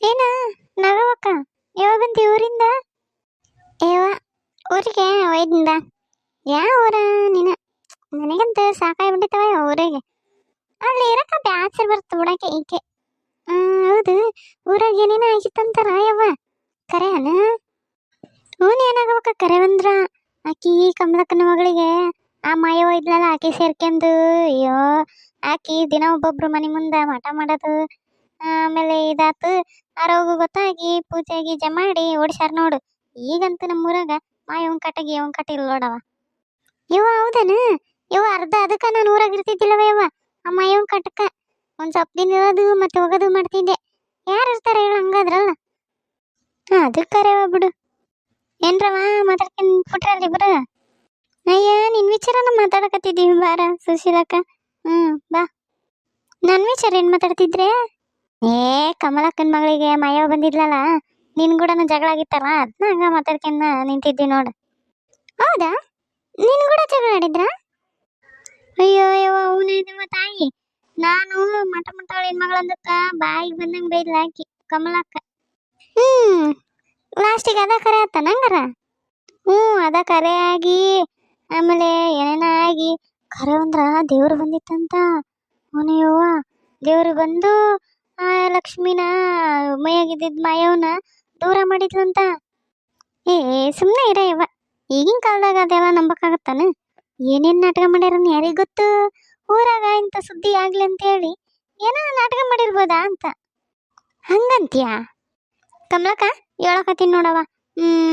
ಏನ? ನಗವಕ್ಕ. ಯಾವ ಬಂದಿ ಊರಿಂದ? ಏವ ಊರಿಗೆ? ಒಯ್ದಿಂದ ಯಾವ ಊರ ನೀನ? ನನಗಂತ ಸಾಕಾಗ್ಬಿಟ್ಟಿತ್ತವ ಊರಿಗೆ. ಅಲ್ಲಿ ಇರಕ್ಕ, ಬ್ಯಾಸರ್ ಬರ್ತ ಬಿಡಕ್ಕೆ ಈಕೆ. ಹೌದು. ಊರಾಗ ಏನೇನ ಆಗಿತ್ತಂತಾರ ಯವ್ವ? ಕರೆಯನ ಹ್ಞೂ ಏನಾಗಬೇಕ ಕರೆ ಬಂದ್ರ? ಆಕಿ ಕಮಲಕ್ಕನ ಮಗಳಿಗೆ ಆ ಮಾಯವ ಇದ್ಲಲ್ಲ, ಆಕೆ ಸೇರ್ಕೆಂದು, ಅಯ್ಯೋ. ಆಕಿ ದಿನ ಒಬ್ಬೊಬ್ರು ಮನೆ ಮುಂದೆ ಮಾಟ ಮಾಡೋದು ಆಮೇಲೆ ಇದಾತು. ಆರೋಗ್ಯ ಗೊತ್ತಾಗಿ ಪೂಜೆ ಗೀಜೆ ಮಾಡಿ ಓಡಿಸ್ಯಾರ ನೋಡು. ಈಗಂತೂ ನಮ್ಮೂರಾಗ ಮಾಯವನ್ ಕಟಗಿ ಇವನ್ ಕಟ ಇಲ್ಲ ನೋಡವ. ಇವ ಹೌದನ? ಇವ ಅರ್ಧ ಅದಕ್ಕ ನಾನು ಊರಾಗ ಇರ್ತಿದ್ದಿಲ್ಲವ ಯವ್ವ. ಆ ಇವನ್ ಕಟಕ ಒಂದ್ ಸ್ವಲ್ಪ ದಿನ ಇರೋದು ಮತ್ತೆ ಹೋಗೋದು ಮಾಡ್ತಿದ್ದೆ. ಯಾರು ಇರ್ತಾರ ಹೇಳ, ಹಂಗಾದ್ರಲ್ಲ? ಹಾಂ ಅದು ಕರೆವ ಬಿಡು. ಏನ್ರವ ಮಾತಾಡ್ಕೊಂಡ್ ಪುಟ್ರಲ್ಲಿ ಇಬ್ರು? ಅಯ್ಯ, ನಿನ್ ವಿಚಾರನ ಮಾತಾಡಕತ್ತಿದ್ದೀವಿ ಬಾರ ಸುಶೀಲಕ್ಕ. ಹ್ಮ್, ಬಾ. ನನ್ ವಿಚಾರ ಏನ್ ಮಾತಾಡ್ತಿದ್ರೆ? ಏ, ಕಮಲಕ್ಕನ ಮಗಳಿಗೆ ಮಯೋ ಬಂದಿದ್ಲಲ್ಲ? ನಿನ್ ಕೂಡ ಜಗಳ ಆಗಿತ್ತಲ್ಲ? ಅದನ್ನ ಹಂಗ ಮಾತಾಡ್ಕೊಂಡ ನಿಂತಿದ್ದಿ ನೋಡು. ಹೌದಾ? ನಿನ್ ಕೂಡ ಜಗಳ ಆಡಿದ್ರ? ಅಯ್ಯೋ ಅಯ್ಯೋ, ಅವನ ತಾಯಿ. ನಾನು ಮಠ ಮಠಗಳಿನ ಹೆಣ್ಮಗಳಂದಕ್ಕ ಬಾಯಿಗೆ ಬಂದಂಗ ಬೈದ್ಲ ಆಕಿ, ಕಮಲಕ್ಕ. ಹ್ಮ್ ಲಾಸ್ಟಿಗೆ ಅದ ಕರೆ ಆತ ನಂಗರ ಹ್ಞೂ ಅದ ಕರೆ ಆಗಿ, ಆಮೇಲೆ ಏನೇನ ಆಗಿ, ಕರೆ ಅಂದ್ರ ದೇವ್ರು ಬಂದಿತ್ತಂತ. ಅವನಯ್ಯವ್ವ, ದೇವ್ರು ಬಂದು ಆ ಲಕ್ಷ್ಮಿನ ಮೈಯಾಗಿದ್ದಿದ್ ಮಾಯವನ ದೂರ ಮಾಡಿದ್ಲಂತ. ಏ ಸುಮ್ಮನೆ ಇರ ಇವ ಈಗಿನ ಕಾಲದಾಗ ಅದೆಲ್ಲ ನಂಬಕ್ಕಾಗತ್ತಾನ? ಏನೇನು ನಾಟಕ ಮಾಡ್ಯಾರನ್ ಯಾರಿಗೆ ಗೊತ್ತು? ಊರಾಗ ಇಂಥ ಸುದ್ದಿ ಆಗ್ಲಿ ಅಂತ ಹೇಳಿ ಏನೋ ನಾಟಕ ಮಾಡಿರ್ಬೋದಾ ಅಂತ. ಹಂಗಂತೀಯಾ? ಕಮಲಕ್ಕ, ಹೇಳಕತ್ತೀನಿ ನೋಡವ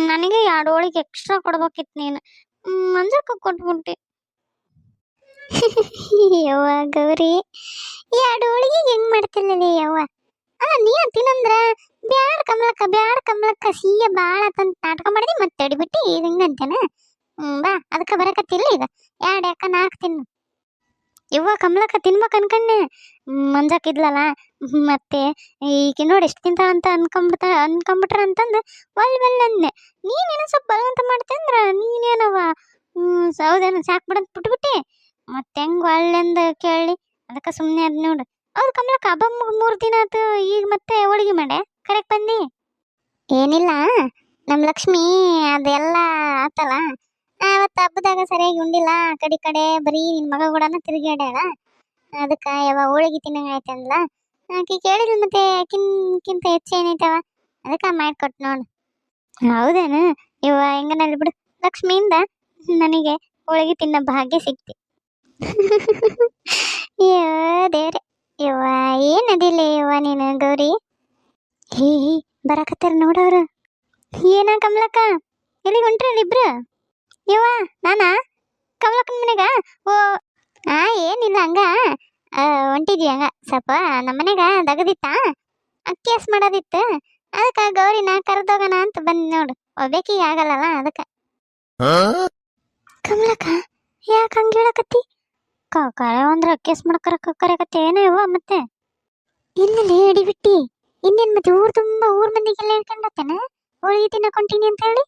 ನನಗೆ ಎರಡು ಹೋಳಿಗೆ ಎಕ್ಸ್ಟ್ರಾ ಕೊಡ್ಬೇಕಿತ್ತು ನೀನು. ಮಂಜಕ್ಕ ಕೊಟ್ಬಿಟ್ಟೆ. ಯವ್ವ ಗೌರಿ, ಎರಡು ಹೋಳಿಗೆ ಹೆಂಗ್ ಸಿಹಿಯ ಬಾಳ ತಂತ ನಾಟಕ ಮಾಡಿದಿ, ಮತ್ತೆ ಅಡಿಬಿಟ್ಟು ಈಗ ಹಿಂಗಂತೇನ? ಬಾ, ಅದಕ್ಕೆ ಬರಕತ್ತಿಲ್ಲ ಈಗ. ಎರಡು ಯಾಕ ನಾಲ್ಕು ತಿನ್ನು. ಇವ್ವ ಕಮಲಕ್ಕ ತಿನ್ಬೇಕು ಅನ್ಕಂಡೆ ಮಂಜಾಕಿದ್ಲಲ್ಲ ಮತ್ತೆ ಈಗ ನೋಡಿ ಎಷ್ಟು ತಿಂತಾಳ ಅಂತ ಅನ್ಕೊಂಬಿಡ್ತ ಅನ್ಕೊಂಬಿಟ್ರ ಅಂತಂದು ಒಲ್ ಒಲ್ ಅಂದೆ ನೀನೇನೋ ಸ್ವಲ್ಪ ಬಲವಂತ ಮಾಡ್ತಂದ್ರ ನೀನೇನವ ಹೌದೇನು, ಸಾಕು ಬಿಡಂತ ಬಿಟ್ಬಿಟ್ಟೆ. ಮತ್ತೆ ಹೆಂಗ್ ಒಳ್ಳೆಂದು ಕೇಳಿ, ಅದಕ್ಕೆ ಸುಮ್ಮನೆ ಅದ್ ನೋಡು. ಅವ್ರ ಕಮಲಕ್ಕ, ಹಬ್ಬ ಮೂರು ದಿನ ಆತು, ಈಗ ಮತ್ತೆ ಹೋಳಿಗೆ ಮಾಡೆ ಕರೆಕ್ಟ್ ಬಂದಿ? ಏನಿಲ್ಲ. ನಮ್ಮ ಲಕ್ಷ್ಮಿ ಅದೆಲ್ಲ ಆತಲ್ಲ. ಅವತ್ತು ಹಬ್ಬದಾಗ ಸರಿಯಾಗಿ ಉಂಡಿಲ್ಲ. ಆ ಕಡೆ ಕಡೆ ಬರೀ ನಿನ್ನ ಮಗ ಕೂಡನ ತಿರುಗಾಡ್ಯಾಳ ಅದಕ್ಕೆ ಯಾವ ಹೋಳಿಗೆ ತಿನ್ನಂಗ ಆಯ್ತಂದ್ಲ. ಆಕೆ ಕೇಳಿದ್ಲು ಮತ್ತೆ ಆಕಿನ್ಕಿಂತ ಹೆಚ್ಚು ಏನೈತವ? ಅದಕ್ಕೆ ಮಾಡ್ಕೊಟ್ ನೋಡು. ಹೌದೇನು? ಇವ ಹೆಂಗನಲ್ಲಿ ಬಿಡು. ಲಕ್ಷ್ಮಿಯಿಂದ ನನಗೆ ಹೋಳಿಗೆ ತಿನ್ನೋ ಭಾಗ್ಯ ಸಿಕ್ತಿ. ಅಯ್ಯೋ ದೇವ್ರೆ. ಯವ್ವ ಏನದಿಲ್ಲ ಇವ ನೀನು ಗೌರಿ? ಹೇ. ಬರಾಕತ್ತಾರ ನೋಡವ್ರು ಏನ ಕಮಲಕ್ಕ? ಎಲ್ಲಿಗೆ ಹೊಂಟ್ರಲ್ಲ ಇಬ್ರು ಯವ್ವ ನಾನಾ? ಕಮಲಕ್ಕನ ಮನೆಗ? ಓ ಆ ಏನಿಲ್ಲ ಹಂಗ. ಹೊಂಟಿದ್ವಿ ಹಂಗ. ಸ್ವಲ್ಪ ನಮ್ಮನೆಗ ದಗದಿತ್ತ? ಅಕ್ಕಿಯಸ್ ಮಾಡೋದಿತ್ತು. ಅದಕ್ಕೆ ಗೌರಿನ ಕರೆದೋಗೋಣ ಅಂತ ಬಂದ್ ನೋಡು. ಒಬ್ಬೇಕಿಗೆ ಆಗಲ್ಲಲ್ಲ ಅದಕ್ಕೆ. ಕಮಲಕ್ಕ ಯಾಕೆ ಹಂಗೆ ಹೇಳಕತ್ತಿ? ಕರೆ ಅಂದ್ರೆ ಅಕ್ಕೇಸ್ ಮಾಡ್ಕರ ಕರೆಕತ್ತೆ ಏನೋ ಯವ್ವ ಮತ್ತೆ? ಇಲ್ಲಲೇ ಅಡಿಬಿಟ್ಟಿ ಇನ್ನೇನ್ ಮತ್ತೆ ಊರ್ ತುಂಬಾ ಊರ್ ಮಂದಿಗೆಲ್ಲ ಹೇಳ್ಕೊಂಡತ್ತೇನ ಹೋಳಿಗೆ ತಿನ್ನಕೊಂತೀನಿ ಅಂತ ಹೇಳಿ?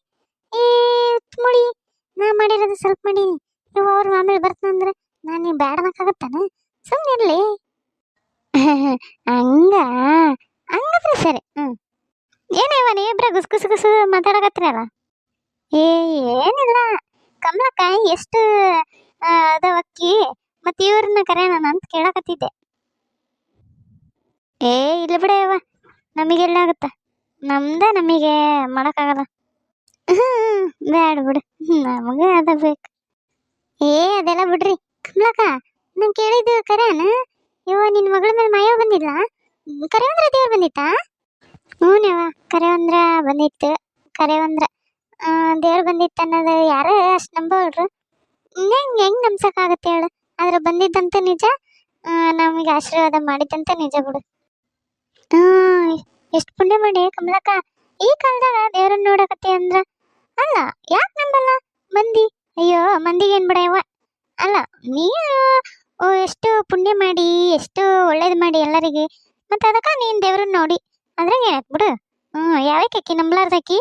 ಏ ಮುಳಿ ನಾ ಮಾಡಿರೋದು ಸ್ವಲ್ಪ ಮಾಡೀನಿ. ಇವ ಅವ್ರು ಆಮೇಲೆ ಬರ್ತಾನಂದ್ರೆ ನಾನು ನೀವು ಬ್ಯಾಡನಕ್ಕಾಗತ್ತಾನ ಸುಮ್ಮನೆ ಇರ್ಲಿ. ಹಂಗ? ಹಂಗಂದ್ರೆ ಸರಿ. ಹ್ಞೂ ಏನೇವ ನೀವಿಬ್ರ ಗುಸ್ ಗುಸ್ ಗುಸ್ ಮಾತಾಡಕತ್ತೀರಲ್ಲ ಏ, ಏನಿಲ್ಲ. ಕಮಲಕ್ಕ, ಎಷ್ಟು ಅದವಕ್ಕಿ ಮತ್ತೆ ಇವ್ರನ್ನ ಕರೆಯೋಣ ಅಂತ ಕೇಳಕತ್ತಿದ್ದೆ. ಏ, ಇಲ್ಲ ಬಿಡವ ನಮಗೆಲ್ಲ ಆಗುತ್ತೆ? ನಮ್ದ ನಮಗೆ ಮಾಡೋಕ್ಕಾಗಲ್ಲ. ಬ್ಯಾಡ ಬಿಡು. ನಮಗೆ ಅದ ಬೇಕು. ಏ, ಅದೆಲ್ಲ ಬಿಡ್ರಿ. ಕಮಲಕ್ಕ, ನಾನು ಕೇಳಿದ್ದು ಕರೆನ ಇವ ನಿನ್ನ ಮಗಳ ಮೇಲೆ ಮಾಯವ ಬಂದಿಲ್ಲ ಕರೆವಂದ್ರ ದೇವ್ರು ಬಂದಿತ್ತಾ? ಹ್ಞೂನವ ಕರೆವಂದ್ರ ಬಂದಿತ್ತು. ಕರೆ ಕರೆವಂದ್ರ ದೇವ್ರು ಬಂದಿತ್ತು ಅನ್ನೋದು ಯಾರು ಅಷ್ಟು ನಂಬೋಳ್ರು ಹೆಂಗ್ ಹೆಂಗ್ ನಂಬ್ಸಕ್ಕಾಗತ್ತೆ ಹೇಳು? ಆದ್ರೆ ಬಂದಿದ್ದಂತ ನಿಜ ನಮಗೆ ಆಶೀರ್ವಾದ ಮಾಡಿದ್ದಂತ ನಿಜ ಬಿಡು. ಎಷ್ಟು ಪುಣ್ಯ ಮಾಡಿ ಕಮಲಕ್ಕ. ಈ ಕಾಲದಾಗ ದೇವ್ರನ್ನ ನೋಡಕತ್ತಿ ಅಂದ್ರ, ಅಲ್ಲ, ಯಾಕೆ ನಂಬಲ್ಲ? ಮಂದಿ. ಅಯ್ಯೋ ಮಂದಿಗೆ ಏನ್ ಬಿಡವ ಅಲ್ಲ, ನೀ ಎಷ್ಟು ಪುಣ್ಯ ಮಾಡಿ, ಎಷ್ಟು ಒಳ್ಳೇದು ಮಾಡಿ ಎಲ್ಲರಿಗೆ. ಮತ್ತೆ ಅದಕ್ಕ ನೀನು ದೇವ್ರನ್ನ ನೋಡಿ. ಅದ್ರಾಗ ಏನಾಯ್ತು ಬಿಡು? ಹ್ಮ್ ಯಾವಕ್ಕೆ ಅಕ್ಕಿ ನಂಬಲಾರ್ದಕ್ಕಿ